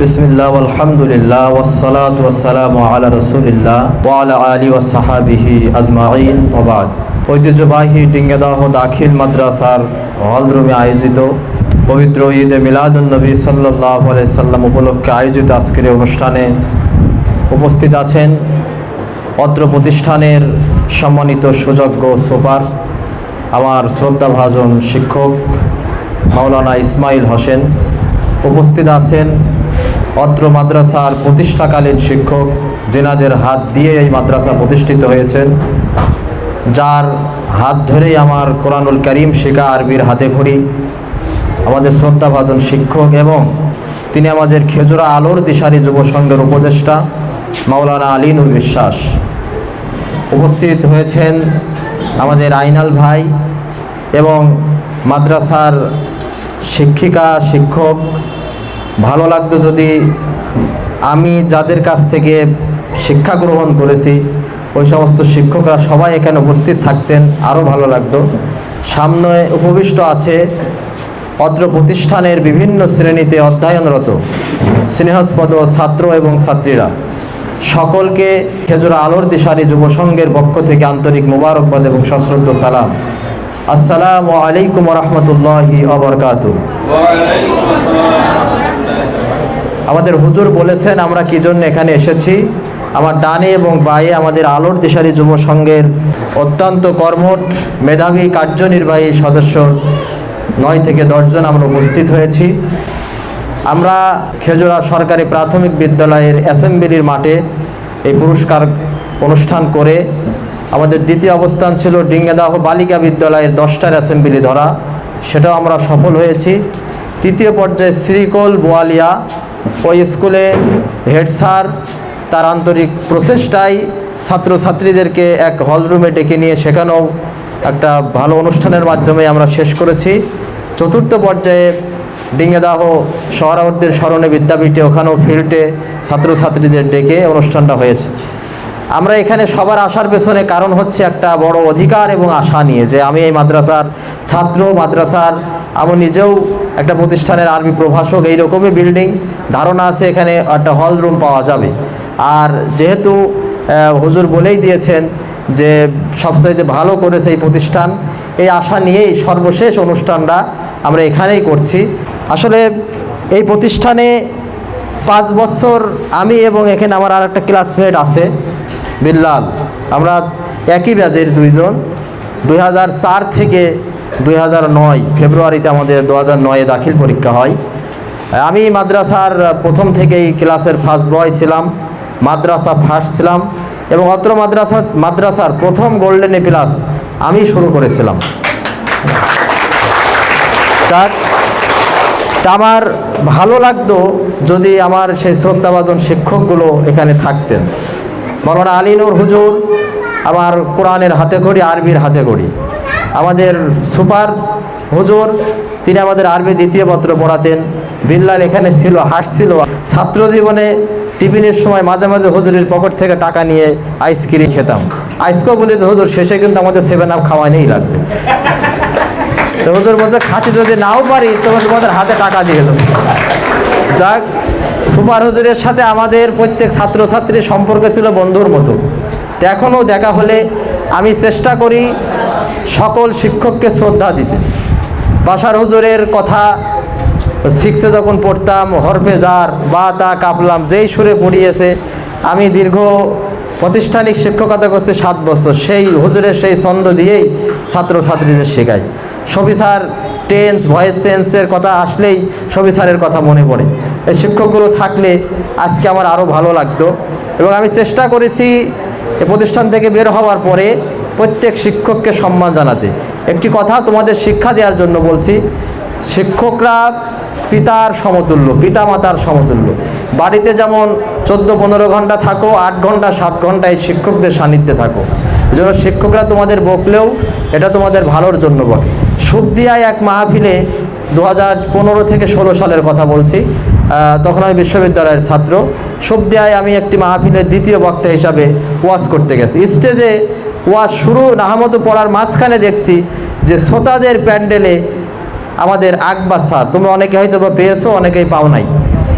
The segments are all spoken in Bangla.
বিসমিল্লাহ আলহামদুলিল্লাহ ওয়াসসালাতু ওয়াসসালামু আলা রাসূলিল্লাহ ওয়া আলা আলি ওয়া সাহাবিহি আজমাইন ওয়া বাদ। ঐতিহ্যবাহী ডিঙ্গেদাহ দাখিল মাদ্রাসার হলরুমে আয়োজিত পবিত্র ঈদে মিলাদুন্নবী সাল্লাল্লাহু আলাইহি সাল্লাম উপলক্ষে আয়োজিত আজকের অনুষ্ঠানে উপস্থিত আছেন অত্র প্রতিষ্ঠানের সম্মানিত সুযোগ্য সুপার, আমার শ্রদ্ধাভাজন শিক্ষক মাওলানা ইসমাইল হোসেন। উপস্থিত আছেন অত্র মাদ্রাসার প্রতিষ্ঠাকালীন শিক্ষক যেনাদের হাত দিয়ে এই মাদ্রাসা প্রতিষ্ঠিত হয়েছেন, যার হাত ধরেই আমার কোরআনুল করিম শেখা আরবির হাতে খড়ি। আমাদের শ্রদ্ধাভাজন শিক্ষক এবং তিনি আমাদের খেজুরা আলোর দিশারি যুব সংঘের উপদেষ্টা মাওলানা আলিনুর বিশ্বাস। উপস্থিত হয়েছেন আমাদের আইনাল ভাই এবং মাদ্রাসার শিক্ষিকা, শিক্ষক ভালো লাগতো যদি আমি যাদের কাছ থেকে শিক্ষা গ্রহণ করেছি, ওই সমস্ত শিক্ষকরা সবাই এখানে উপস্থিত থাকতেন, আরও ভালো লাগতো। সামনে উপবিষ্ট আছে অত্র প্রতিষ্ঠানের বিভিন্ন শ্রেণীতে অধ্যয়নরত স্নেহাস্পদ ছাত্র এবং ছাত্রীরা। সকলকে খেজুরা আলোর দিশারি যুব সংঘের পক্ষ থেকে আন্তরিক মুবারকবাদ এবং সশ্রদ্ধ সালাম। আসসালামু আলাইকুম রহমতুল্লাহি অবরকাত আমাদের হুজুর বলেছেন, আমরা কি জন্য এখানে এসেছি? আমার ডানে এবং বায়ে আমাদের আলোর দিশারি যুব সংঘের অত্যন্ত কর্মঠ মেধাবী কার্যনির্বাহী সদস্য নয় থেকে দশজন আমরা উপস্থিত হয়েছি। আমরা খেজুরা সরকারি প্রাথমিক বিদ্যালয়ের অ্যাসেম্বলির মাঠে এই পুরস্কার অনুষ্ঠান করে আমাদের দ্বিতীয় অবস্থান ছিল ডিঙ্গেদাহ বালিকা বিদ্যালয়ের দশটার অ্যাসেম্বলি ধরা। সেটাও আমরা সফল হয়েছি। তৃতীয় পর্যায়ে শ্রীকোল বোয়ালিয়া ওই স্কুলে হেড স্যার তার আন্তরিক প্রচেষ্টায় ছাত্রছাত্রীদেরকে এক হলরুমে ডেকে নিয়ে সেখানেও একটা ভালো অনুষ্ঠানের মাধ্যমে আমরা শেষ করেছি। চতুর্থ পর্যায়ে ডিঙ্গেদাহ শহরাবর্তীর স্মরণে বিদ্যাপীঠে ওখানেও ফিল্ডে ছাত্রছাত্রীদের ডেকে অনুষ্ঠানটা হয়েছে। আমরা এখানে সবার আসার পেছনে কারণ হচ্ছে একটা বড় অধিকার এবং আশা নিয়ে যে আমি এই মাদ্রাসার ছাত্র, মাদ্রাসার, আমি নিজেও একটা প্রতিষ্ঠানের আরবি প্রভাষক, এইরকমই বিল্ডিং ধারণা আছে এখানে একটা হল রুম পাওয়া যাবে। আর যেহেতু হুজুর বলেই দিয়েছেন যে সবচাইতে ভালো করেছে এই প্রতিষ্ঠান, এই আশা নিয়েই সর্বশেষ অনুষ্ঠানটা আমরা এখানেই করছি। আসলে এই প্রতিষ্ঠানে পাঁচ বছর আমি এবং এখানে আমার আর একটা ক্লাসমেট আছে, বিল্লাল। আমরা একই ব্যাজের দুইজন। দুই থেকে দুই ফেব্রুয়ারিতে আমাদের দু হাজার নয়ে দাখিল পরীক্ষা হয়। আমি মাদ্রাসার প্রথম থেকেই ক্লাসের ফার্স্ট বয় ছিলাম, মাদ্রাসা ফার্স্ট ছিলাম এবং অত্র মাদ্রাসা, মাদ্রাসার প্রথম গোল্ডেন এ প্লাস আমি শুরু করেছিলাম। চার, তা আমার ভালো লাগতো যদি আমার সেই শ্রদ্ধাবাদন শিক্ষকগুলো এখানে থাকতেন। মৌলানা আলিনুর হুজুর, আমার কোরআনের হাতে করি আরবির হাতে করি আমাদের সুপার হুজুর, তিনি আমাদের আরবি দ্বিতীয় পত্র পড়াতেন। বিল্লাল এখানে ছিল, হাসছিল। ছাত্র জীবনে টিফিনের সময় মাঝে মাঝে হুজুরের পকেট থেকে টাকা নিয়ে আইসক্রিম খেতাম। আইসকো বলি তো, হুজুর, শেষে কিন্তু আমাদের সেভেন আপ খাওয়া নেই লাগবে। তো ওদের মধ্যে খাতে যদি নাও পারি তো তোমাদের হাতে টাকা দিয়ে দেবো। যাক, সুপার হুজুরের সাথে আমাদের প্রত্যেক ছাত্রছাত্রীর সম্পর্ক ছিল বন্ধুর মতো। এখনও দেখা হলে আমি চেষ্টা করি সকল শিক্ষককে শ্রদ্ধা দিতে। বাসার হুজুরের কথা সিক্সে যখন পড়তাম, হরফে যার বা, তা কাপলাম যেই সুরে পড়িয়েছে। আমি দীর্ঘ প্রতিষ্ঠানিক শিক্ষকতা করছি সাত বছর। সেই হুজুরের সেই ছন্দ দিয়েই ছাত্রছাত্রীদের শেখাই। সবি স্যার টেন্স ভয়েস সেন্সের কথা আসলেই সবি স্যারের কথা মনে পড়ে। এই শিক্ষকগুলো থাকলে আজকে আমার আরও ভালো লাগতো। এবং আমি চেষ্টা করেছি এ প্রতিষ্ঠান থেকে বের হওয়ার পরে প্রত্যেক শিক্ষককে সম্মান জানাতে। একটি কথা তোমাদের শিক্ষা দেওয়ার জন্য বলছি, শিক্ষকরা পিতার সমতুল্য পিতা মাতার সমতুল্য। বাড়িতে যেমন চোদ্দ পনেরো ঘণ্টা থাকো, আট ঘণ্টা, সাত ঘণ্টা এই শিক্ষকদের সান্নিধ্যে থাকো। জন্য শিক্ষকরা তোমাদের বকলেও এটা তোমাদের ভালোর জন্য বকে। সুবদিয়ায় এক মাহফিলে দু হাজার পনেরো থেকে ষোলো সালের কথা বলছি তখন আমি বিশ্ববিদ্যালয়ের ছাত্র। সুবদিয়ায় আমি একটি মাহফিলের দ্বিতীয় বক্তা হিসাবে ওয়াজ করতে গেছি। স্টেজে ওয়াজ শুরু নাহামতো পড়ার মাঝখানে দেখছি যে শ্রোতাদের প্যান্ডেলে আমাদের আকবার স্যার তোমরা অনেকে হয়তো বা পেয়েছ, অনেকেই পাও নাই।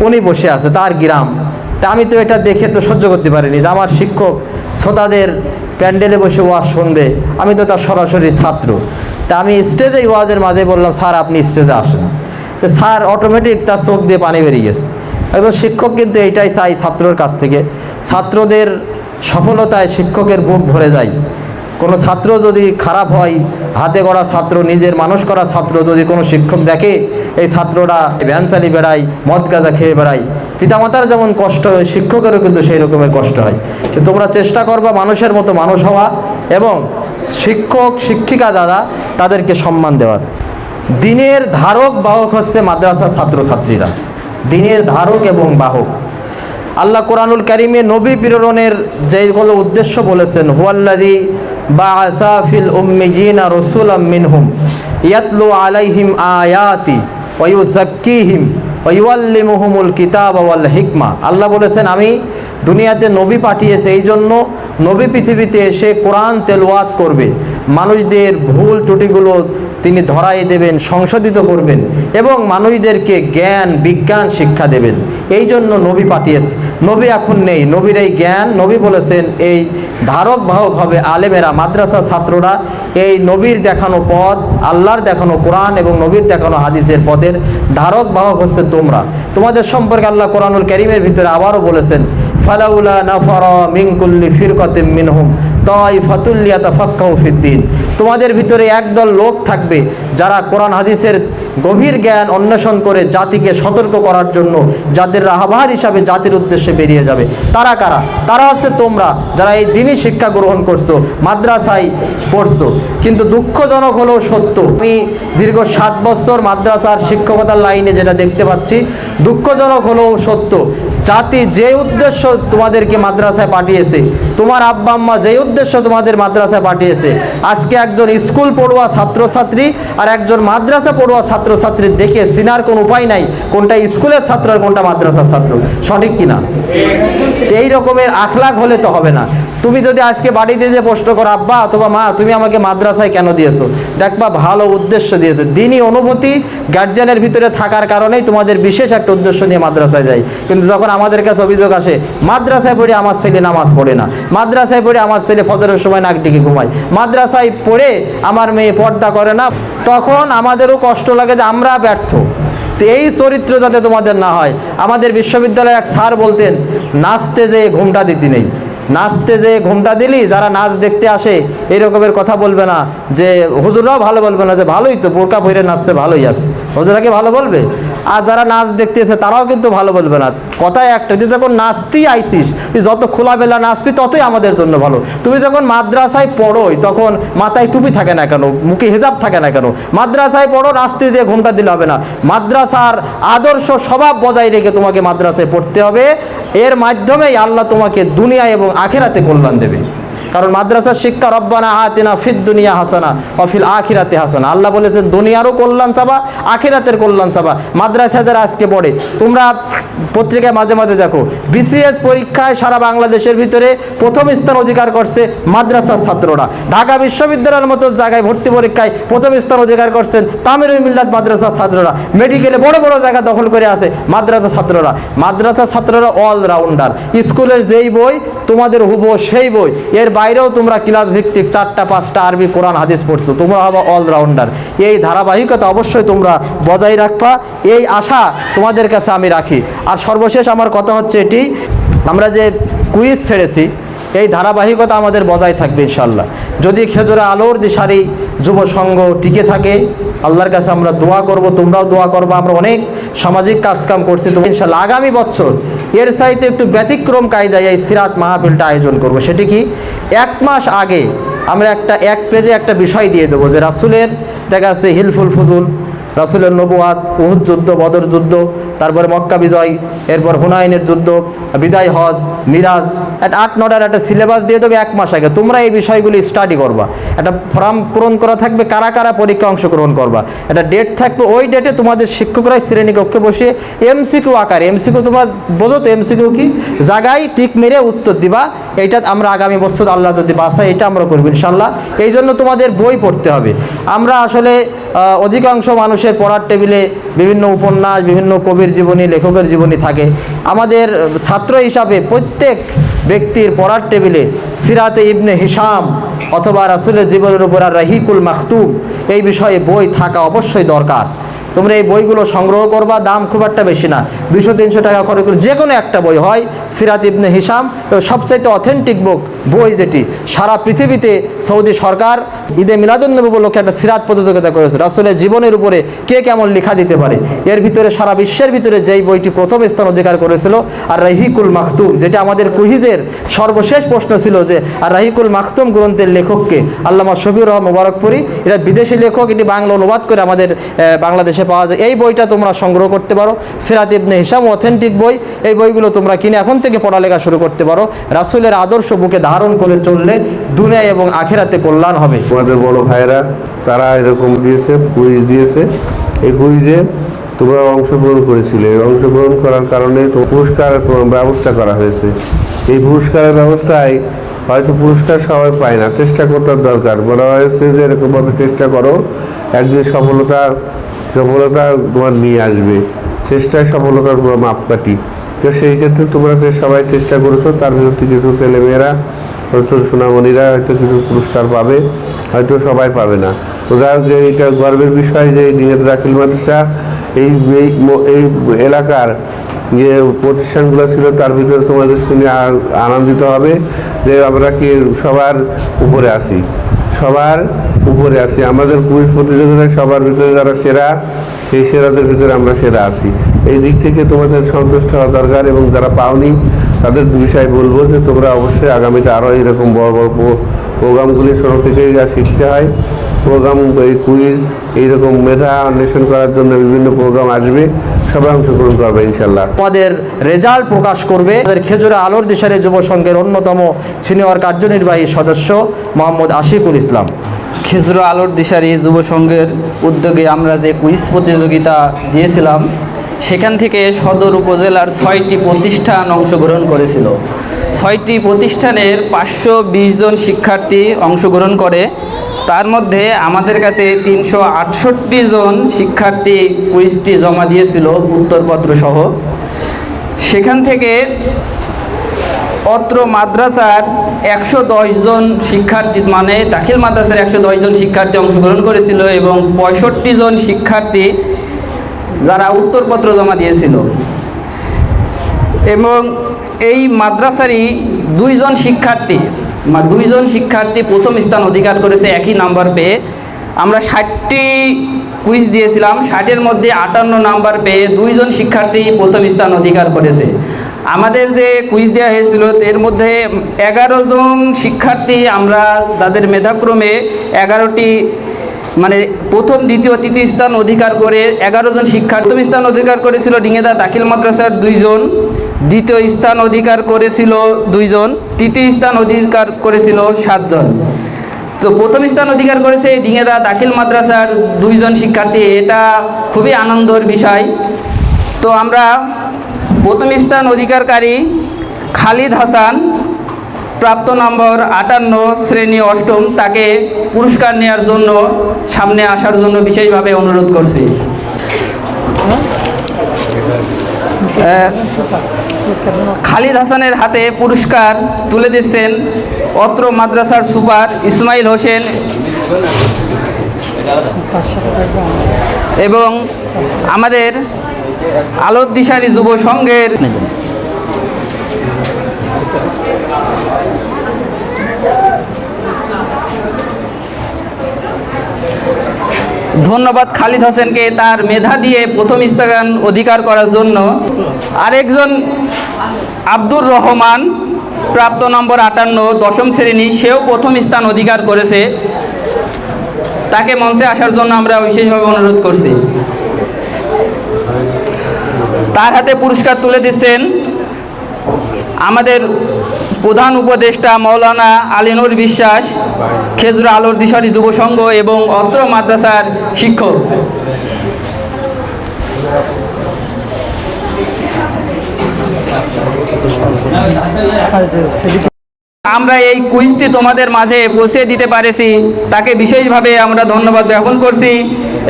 উনি বসে আছে, তার গ্রাম। তা আমি তো এটা দেখে তো সহ্য করতে পারিনি যে আমার শিক্ষক শ্রোতাদের প্যান্ডেলে বসে ওয়াজ শুনবে। আমি তো তার সরাসরি ছাত্র। তা আমি স্টেজে ওয়াজের মাঝে বললাম, স্যার, আপনি স্টেজে আসেন। তো স্যার অটোমেটিক তার চোখ দিয়ে পানি বেরিয়ে গেছে। একজন শিক্ষক কিন্তু এইটাই চাই ছাত্রর কাছ থেকে। ছাত্রদের সফলতায় শিক্ষকের বুক ভরে যায়। কোনো ছাত্র যদি খারাপ হয়, হাতে করা ছাত্র, নিজের মানুষ করা ছাত্র যদি কোনো শিক্ষক দেখে, এই ছাত্ররা ভ্যান চালিয়ে বেড়ায়, মদ গাঁজা খেয়ে বেড়ায়। পিতামাতার যেমন কষ্ট হয়, শিক্ষকেরও কিন্তু সেই রকমের কষ্ট হয়। তোমরা চেষ্টা করবা মানুষের মতো মানুষ হওয়া এবং শিক্ষক, শিক্ষিকা যারা, তাদেরকে সম্মান দেওয়ার। দিনের ধারক, বাহক হচ্ছে মাদ্রাসার ছাত্রছাত্রীরা। দিনের ধারক এবং বাহক। আল্লাহ কোরআনুল কারিমে নবী প্রেরণের যেগুলো উদ্দেশ্য বলেছেন হুয়াল্লাদি বা আসাফিল উম্মিজিনা রসুল মিনহুম ইয়াতলু আলাইহিম আয়াতি ওয়ুজাক্কিহিম ওয়ুয়াল্লিমুহুমুল কিতাব ওয়াল হিকমা। আল্লাহ বলেছেন, আমি দুনিয়াতে নবী পাঠিয়েছে এই জন্য নবী পৃথিবীতে এসে কোরআন তেলওয়াত করবে। মানুষদের ভুল ত্রুটিগুলো তিনি ধরাই দেবেন, সংশোধিত করবেন এবং মানুষদেরকে জ্ঞান, বিজ্ঞান শিক্ষা দেবেন। এই জন্য নবী পাঠিয়েছে। নবী এখন নেই। নবীর এই জ্ঞান, নবী বলেছেন, এই ধারক বাহক হবে আলেমেরা মাদ্রাসা ছাত্ররা। এই নবীর দেখানো পথ, আল্লাহর দেখানো কোরআন এবং নবীর দেখানো হাদিসের পথের ধারক বাহক হচ্ছে তোমরা। তোমাদের সম্পর্কে আল্লাহ কোরআনুল করিমের ভিতরে আবারও বলেছেন ফালাউলা নাফারা মিন কুল্লি ফিরকাতিম মিনহুম তাইফাতুল ইয়াতাফাক্কাহু ফিদ্দিন। তোমাদের ভিতরে একদল লোক থাকবে যারা কোরআন হাদিসের গভীর জ্ঞান অন্বেষণ করে জাতিকে সতর্ক করার জন্য যাদের রাহবার হিসাবে জাতির উদ্দেশ্যে বেরিয়ে যাবে। তারা কারা? তারা হচ্ছে তোমরা যারা এই দিনই শিক্ষা গ্রহণ করছ, মাদ্রাসায় পড়ছো। কিন্তু দুঃখজনক হলেও সত্য, আমি দীর্ঘ সাত বছর মাদ্রাসার শিক্ষকতার লাইনে যেটা দেখতে পাচ্ছি, দুঃখজনক হলেও সত্য। জাতি যে উদ্দেশ্য তোমাদেরকে মাদ্রাসায় পাঠিয়েছে, তোমার আব্বা আম্মা যে উদ্দেশ্য তোমাদের মাদ্রাসায় পাঠিয়েছে, আজকে একজন স্কুল পড়ুয়া ছাত্রছাত্রী আর একজন মাদ্রাসা পড়ুয়া ছাত্রছাত্রী দেখে সিনার কোনো উপায় নাই, কোনটা স্কুলের ছাত্র আর কোনটা মাদ্রাসার ছাত্র, সঠিক কিনা? এই রকমের আখলাখ হলে তো হবে না। তুমি যদি আজকে বাড়িতে যে প্রশ্ন করো, আব্বা, অথবা মা, তুমি আমাকে মাদ্রাসায় কেন দিয়েছ? দেখবা ভালো উদ্দেশ্য দিয়েছে। দিনই অনুভূতি গার্জিয়ানের ভিতরে থাকার কারণেই তোমাদের বিশেষ একটা উদ্দেশ্য নিয়ে মাদ্রাসায় যাই। কিন্তু যখন আমাদের কাছে অভিযোগ আসে, মাদ্রাসায় পড়ে আমার ছেলে নামাজ পড়ে না, মাদ্রাসায় পড়ে আমার ছেলে ফজরের সময় নাক ডিকে ঘুমায়, মাদ্রাসায় পড়ে আমার মেয়ে পর্দা করে না, তখন আমাদেরও কষ্ট লাগে যে আমরা ব্যর্থ। তো এই চরিত্র যাতে তোমাদের না হয়, আমাদের বিশ্ববিদ্যালয়ে এক স্যার বলতেন, নাচতে যে ঘুমটা দিতে নেই। নাচতে যে ঘুমটা দিলি, যারা নাচ দেখতে আসে, এই রকমের কথা বলবে না। যে হুজুরাও ভালো বলবে না, যে ভালোই তো, বোরকা ভরে নাচতে ভালোই আছে। হুজুরাকে ভালো বলবে? আর যারা নাচ দেখতে এসে, তারাও কিন্তু ভালো বলবে না। কথায় একটা, তুই যখন নাচতেই আইসিস, তুই যত খোলামেলা নাচবি, ততই আমাদের জন্য ভালো। তুমি যখন মাদ্রাসায় পড়োই, তখন মাথায় টুপি থাকে না কেন? মুখে হেজাব থাকে না কেন? মাদ্রাসায় পড়ো, নাচতে যে ঘুমটা দিলে হবে না। মাদ্রাসার আদর্শ স্বভাব বজায় রেখে তোমাকে মাদ্রাসায় পড়তে হবে। এর মাধ্যমেই আল্লাহ তোমাকে দুনিয়া এবং আখেরাতে কল্যাণ দেবে। কারণ মাদ্রাসার শিক্ষা রব্বানা আতিনা ফিদ দুনিয়া হাসানা অফিল আখিরাতে হাসানা। আল্লাহ বলেছেন দুনিয়ারও কল্যাণ চাবা, আখিরাতের কল্যাণ চাবা। মাদ্রাসা যারা আজকে পড়ে, তোমরা পত্রিকায় মাঝে মাঝে দেখো বিসিএস পরীক্ষায় সারা বাংলাদেশের ভিতরে প্রথম স্থান অধিকার করছে মাদ্রাসার ছাত্ররা। ঢাকা বিশ্ববিদ্যালয়ের মতো জায়গায় ভর্তি পরীক্ষায় প্রথম স্থান অধিকার করছেন তামিরুল মিল্লাত মাদ্রাসার ছাত্ররা। মেডিকেলে বড় বড় জায়গা দখল করে আছে মাদ্রাসা ছাত্ররা। মাদ্রাসা ছাত্ররা অলরাউন্ডার স্কুলের যেই বই, তোমাদের হুবো সেই বই। এর বাইরেও তোমরা ক্লাস ভিত্তিক চারটা, পাঁচটা আরবি, কোরআন, হাদিস পড়ছো, তোমরা হব অলরাউন্ডার এই ধারাবাহিকতা অবশ্যই তোমরা বজায় রাখবা। এই আশা তোমাদের কাছে আমি রাখি। আর সর্বশেষ আমার কথা হচ্ছে এটি, আমরা যে কুইজ ছেড়েছি, এই ধারাবাহিকতা আমাদের বজায় থাকবে ইনশাল্লাহ যদি খেজুরে আলোর দিশারি যুব সংঘ টিকে থাকে, আল্লাহর কাছে আমরা দোয়া করব, তোমরাও দোয়া করব, আমরা অনেক সামাজিক কাজকাম করছি, তো ইনশাল্লাহ আগামী বছর এর সাইতে একটু ব্যতিক্রম কায়দায় এই সিরাত মাহফিলটা আয়োজন করব। সেটি কি? এক মাস আগে আমরা একটা, এক পেজে একটা বিষয় দিয়ে দেবো যে রাসুলের দেখা যাচ্ছে হিলফুল ফুজুল রাসুলের নবুয়াত, উহুদ যুদ্ধ, বদর যুদ্ধ, তারপরে মক্কা বিজয়, এরপর হুনায়নের যুদ্ধ, বিদায় হজ, মিরাজ আট, নটার একটা সিলেবাস দিয়ে দেবে এক মাস আগে। তোমরা এই বিষয়গুলি স্টাডি করবা। একটা ফর্ম পূরণ করা থাকবে, কারা কারা পরীক্ষা অংশগ্রহণ করবা? একটা ডেট থাকবে, ওই ডেটে তোমাদের শিক্ষকরাই শ্রেণীকক্ষে বসে এমসিকিউ আকারে এমসিকিউ তোমার বোঝো তো এমসিকিউ কি? জায়গায় টিক মেরে উত্তর দিবা, এইটা আমরা আগামী বছর আল্লাহ যদি বাসায় এটা আমরা করব ইনশাল্লাহ এই জন্য তোমাদের বই পড়তে হবে। আমরা আসলে অধিকাংশ মানুষের পড়ার টেবিলে বিভিন্ন উপন্যাস, বিভিন্ন কবির জীবনী, লেখকের জীবনী থাকে। আমাদের ছাত্র হিসাবে প্রত্যেক ব্যক্তির পড়ার টেবিলে সিরাতে ইবনে হিসাম অথবা রাসুলের জীবনের উপর আর রাহিকুল মাহতুব এই বিষয়ে বই থাকা অবশ্যই দরকার। তোমরা এই বইগুলো সংগ্রহ করবা, দাম খুব একটা বেশি না। দুশো তিনশো টাকা খরচ করে যে কোনো একটা বই হয়, সিরাত ইবনে হিসাম সবচাইতে অথেন্টিক বুক বই যেটি। সারা পৃথিবীতে সৌদি সরকার ঈদে মিলাদুন্নবী উপলক্ষে একটা সিরাত প্রতিযোগিতা করেছে। রাসুলের জীবনের উপরে কে কেমন লেখা দিতে পারে? এর ভিতরে সারা বিশ্বের ভিতরে যেই বইটি প্রথম স্থান অধিকার করেছিল আর রাহিকুল মাখতুম, যেটা আমাদের কুহিজের সর্বশেষ প্রশ্ন ছিল যে আর রাহিকুল মাহতুম গ্রন্থের লেখককে? আল্লামা শফিউর রহমান মোবারকপুরি, এটা বিদেশি লেখক, এটি বাংলা অনুবাদ করে আমাদের বাংলাদেশে পাওয়া যায়। এই বইটা তোমরা সংগ্রহ করতে পারো। সিরাত ইবনে হিসাম অথেন্টিক বই। এই বইগুলো তোমরা কিনে এখন থেকে পড়ালেখা শুরু করতে পারো। রাসুলের আদর্শ বুকে ধারণ করে চললে দুনিয়ায় এবং আখেরাতে কল্যাণ হবে। তোমাদের বড় ভাইরা তারা এরকম দিয়েছে, কুইজ দিয়েছে। এই কুইজে তোমরা অংশগ্রহণ করেছিলে। অংশগ্রহণ করার কারণে তো পুরস্কার ব্যবস্থা করা হয়েছে। এই পুরস্কারের ব্যবস্থায় হয়তো পুরস্কার সবাই পায় না। চেষ্টা করতে দরকার। বলা হয়েছে যে এরকমভাবে চেষ্টা করো, একদিন সফলতা সফলতা তোমার নিয়ে আসবে। চেষ্টায় সফলতার মাপকাঠি। তো সেই ক্ষেত্রে তোমরা যে সবাই চেষ্টা করেছ, তার বিরুদ্ধে কিছু ছেলেমেয়েরা হয়তো সোনামণিরা হয়তো কিছু পুরস্কার পাবে, হয়তো সবাই পাবে না। তো যাই হোক এইটা গর্বের বিষয় যে নিয়ত রাখিল মাদ্রাসা, এই এই এলাকার যে প্রতিষ্ঠানগুলো ছিল, তার ভিতরে তোমাদের শুনে আনন্দিত হবে যে আমরা কি সবার উপরে আসি সবার উপরে আছি। আমাদের কুইজ প্রতিযোগিতায় সবার ভিতরে যারা সেরা, সেই সেরাদের ভিতরে আমরা সেরা আছি। এই দিক থেকে তোমাদের সন্তুষ্ট হওয়া দরকার এবং যারা পাওনি তাদের বিষয়ে বলব যে তোমরা অবশ্যই আগামীতে আরও এরকম বড় বড় প্রোগ্রামগুলি ছোটো থেকেই যা শিখতে হয় প্রোগ্রাম এই কুইজ এইরকম মেধা অন্বেষণ করার জন্য বিভিন্ন প্রোগ্রাম আসবে সবাই অংশগ্রহণ করবে ইনশাল্লাহ আমাদের রেজাল্ট প্রকাশ করবে। আমাদের খেজুরে আলোর দিশারে যুব সংঘের অন্যতম সিনিয়র কার্যনির্বাহী সদস্য মোহাম্মদ আশিকুল ইসলাম। খেজুর আলোর দিশারি যুব সংঘের উদ্যোগে আমরা যে কুইজ প্রতিযোগিতা দিয়েছিলাম সেখান থেকে সদর উপজেলার ছয়টি প্রতিষ্ঠান অংশগ্রহণ করেছিল। ছয়টি প্রতিষ্ঠানের পাঁচশো বিশ জন শিক্ষার্থী অংশগ্রহণ করে। তার মধ্যে আমাদের কাছে তিনশো আটষট্টি জন শিক্ষার্থী কুইজটি জমা দিয়েছিল উত্তরপত্র সহ। সেখান থেকে অত্র মাদ্রাসার একশো দশ জন শিক্ষার্থী মানে দাখিল মাদ্রাসার একশো দশ জন শিক্ষার্থী অংশগ্রহণ করেছিল এবং পঁয়ষট্টি জন শিক্ষার্থী যারা উত্তরপত্র জমা দিয়েছিল। এবং এই মাদ্রাসারই দুইজন শিক্ষার্থী মা দুইজন শিক্ষার্থী প্রথম স্থান অধিকার করেছে একই নাম্বার পেয়ে। আমরা ষাটটি কুইজ দিয়েছিলাম, ষাটের মধ্যে আটান্ন নাম্বার পেয়ে দুইজন শিক্ষার্থী প্রথম স্থান অধিকার করেছে। আমাদের যে কুইজ দেওয়া হয়েছিল, এর মধ্যে এগারো জন শিক্ষার্থী আমরা তাদের মেধাক্রমে এগারোটি মানে প্রথম, দ্বিতীয়, তৃতীয় স্থান অধিকার করে এগারো জন শিক্ষার্থী। স্থান অধিকার করেছিল ডিঙেদা দাখিল মাদ্রাসার দুইজন দ্বিতীয় স্থান অধিকার করেছিল দুইজন তৃতীয় স্থান অধিকার করেছিল সাতজন তো প্রথম স্থান অধিকার করেছে ডিঙেদা দাখিল মাদ্রাসার দুইজন শিক্ষার্থী। এটা খুবই আনন্দের বিষয়। তো আমরা প্রথম স্থান অধিকারকারী খালিদ হাসান প্রাপ্ত নম্বর আটান্ন, শ্রেণি অষ্টম, তাকে পুরস্কার নেওয়ার জন্য সামনে আসার জন্য বিশেষভাবে অনুরোধ করছি। খালিদ হাসানের হাতে পুরস্কার তুলে দিচ্ছেন অত্র মাদ্রাসার সুপার ইসমাইল হোসেন এবং আমাদের আলোর দিশারি যুব সংঘের ধন্যবাদ খালিদ হোসেনকে তার মেধা দিয়ে প্রথম স্থান অধিকার করার জন্য। আরেকজন আব্দুর রহমান, প্রাপ্ত নম্বর আটান্ন, দশম শ্রেণি, সেও প্রথম স্থান অধিকার করেছে। তাকে মঞ্চে আসার জন্য আমরা বিশেষভাবে অনুরোধ করছি। তার হাতে পুরস্কার তুলে দিচ্ছেন আমাদের প্রধান উপদেষ্টা মৌলানা আলিনুর বিশ্বাস, খেজুর আলোর দিশারি যুব সংঘ এবং অত্র মাদ্রাসার শিক্ষক। আমরা এই কুইজটি তোমাদের মাঝে পৌঁছে দিতে পারেছি। তাকে বিশেষভাবে আমরা ধন্যবাদ জ্ঞাপন করছি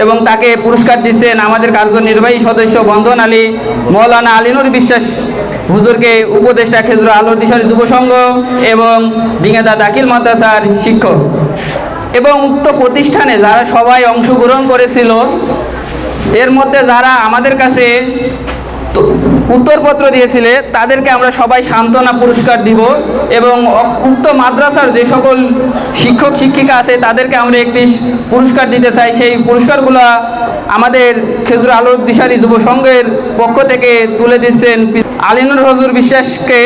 এবং তাকে পুরস্কার দিচ্ছেন আমাদের কার্যনির্বাহী সদস্য বন্ধন আলী, মৌলানা আলিনুর বিশ্বাস। হুজুরকে উপদেষ্টা খেজুর আলোর দিশারি যুব সংঘ এবং ডিঙাদা দাখিল মাদ্রাসার শিক্ষক। এবং উক্ত প্রতিষ্ঠানে যারা সবাই অংশগ্রহণ করেছিল, এর মধ্যে যারা আমাদের কাছে উত্তরপত্র দিয়েছিলে, তাদেরকে আমরা সবাই সান্ত্বনা পুরস্কার দিব এবং উক্ত মাদ্রাসার যে সকল শিক্ষক, শিক্ষিকা আছে, তাদেরকে আমরা একটি পুরস্কার দিতে চাই। সেই পুরস্কারগুলো আমাদের খেজুর আলোর দিশারি যুব সংঘের পক্ষ থেকে তুলে দিচ্ছেন আলিনুর হজুর বিশ্বাসকে